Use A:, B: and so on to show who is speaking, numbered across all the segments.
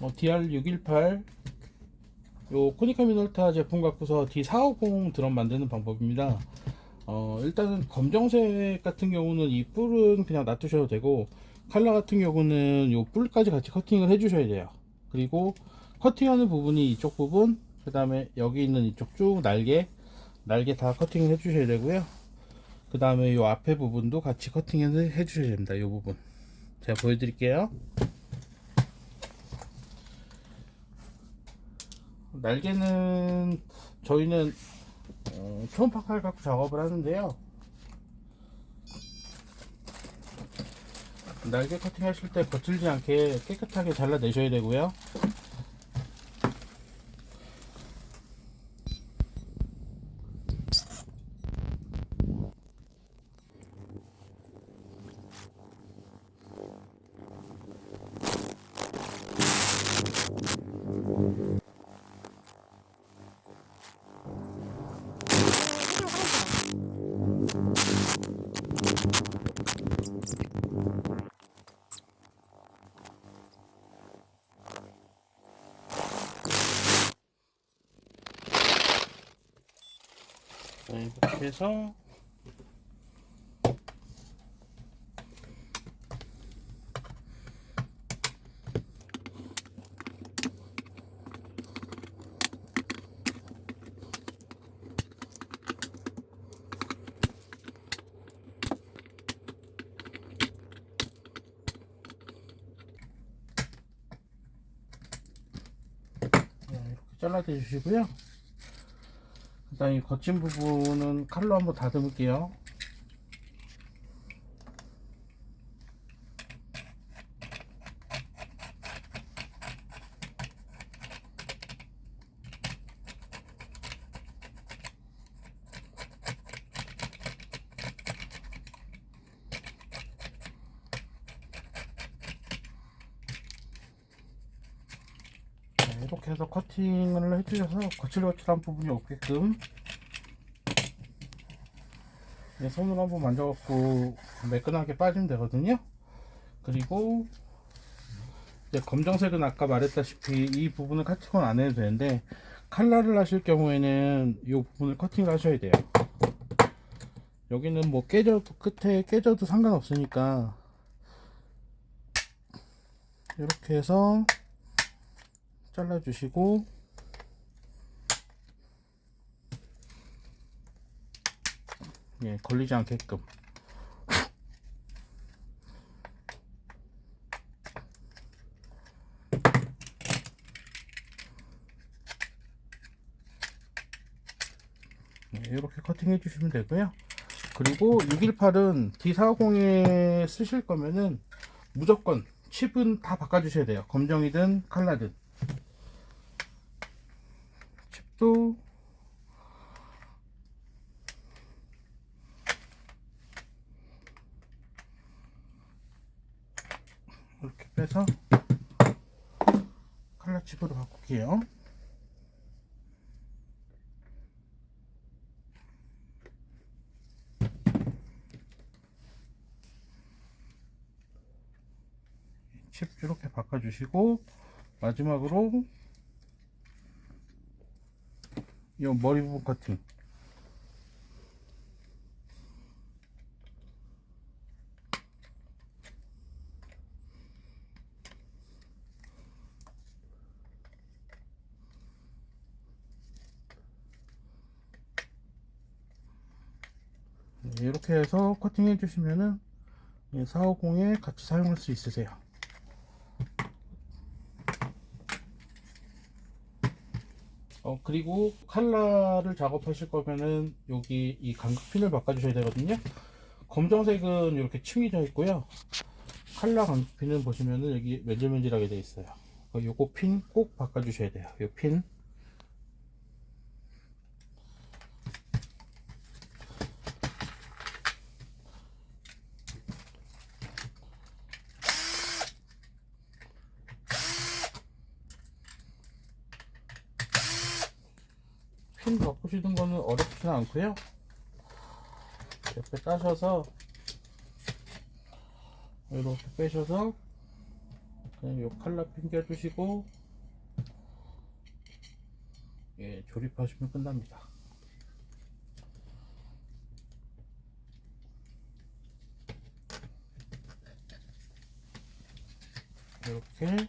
A: 어, DR618 요 코니카 미놀타 제품 갖고서 D450 드럼 만드는 방법입니다. 어, 일단은 검정색 같은 경우는 이 뿔은 그냥 놔두셔도 되고 칼라 같은 경우는 요 뿔까지 같이 커팅을 해주셔야 돼요. 그리고 커팅하는 부분이 이쪽 부분, 그 다음에 여기 있는 이쪽 쭉 날개, 날개 다 커팅을 해주셔야 되고요. 그 다음에 요 앞에 부분도 같이 커팅을 해주셔야 됩니다. 요 부분. 제가 보여드릴게요. 날개는 저희는 어, 초음파 칼 갖고 작업을 하는데요. 날개 커팅 하실 때 거칠지 않게 깨끗하게 잘라내셔야 되고요. 이렇게 해서 네, 잘라내 주시고요. 일단 이 거친 부분은 칼로 한번 다듬을게요. 이렇게 해서 커팅을 해주셔서 거칠거칠한 부분이 없게끔 네, 손으로 한번 만져갖고 매끈하게 빠지면 되거든요. 그리고 이제 검정색은 아까 말했다시피 이 부분을 커팅을 안 해도 되는데 칼라를 하실 경우에는 이 부분을 커팅을 하셔야 돼요. 여기는 뭐 깨져도 끝에 깨져도 상관없으니까 이렇게 해서 잘라주시고. 예, 걸리지 않게끔. 네, 이렇게 커팅해 주시면 되고요. 그리고 618은 D450에 쓰실 거면은 무조건 칩은 다 바꿔 주셔야 돼요. 검정이든 칼라든 칩도 이렇게 빼서 칼라 칩으로 바꿀게요. 칩 이렇게 바꿔주시고 마지막으로 이 머리 부분 커팅 네, 이렇게 해서 커팅 해 주시면은 450에 같이 사용할 수 있으세요. 어 그리고 칼라를 작업하실 거면은 여기 이 간극핀을 바꿔주셔야 되거든요. 검정색은 이렇게 층이 져 있고요. 칼라 간극핀은 보시면은 여기 맨질맨질하게 되어 있어요. 어, 요거 핀 꼭 바꿔주셔야 돼요. 요 핀. 핀 바꾸시는 거는 어렵지는 않고요. 옆에 따셔서 이렇게 빼셔서 그냥 요 칼라 핑겨주시고 예 조립하시면 끝납니다. 이렇게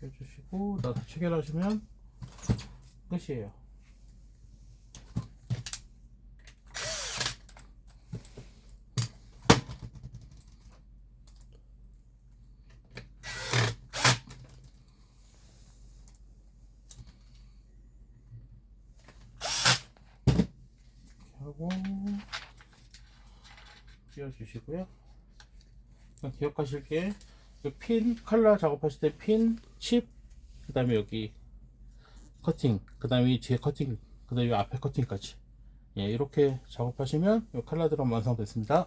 A: 껴주시고 나도 체결하시면 끝이에요. 하고 끼워주시고요. 기억하실 게그 핀 칼라 작업하실 때 핀, 칩, 그 다음에 여기 커팅, 그 다음에 이 뒤에 커팅, 그 다음에 이 앞에 커팅까지 예, 이렇게 작업하시면 이 칼라 드럼 완성됐습니다.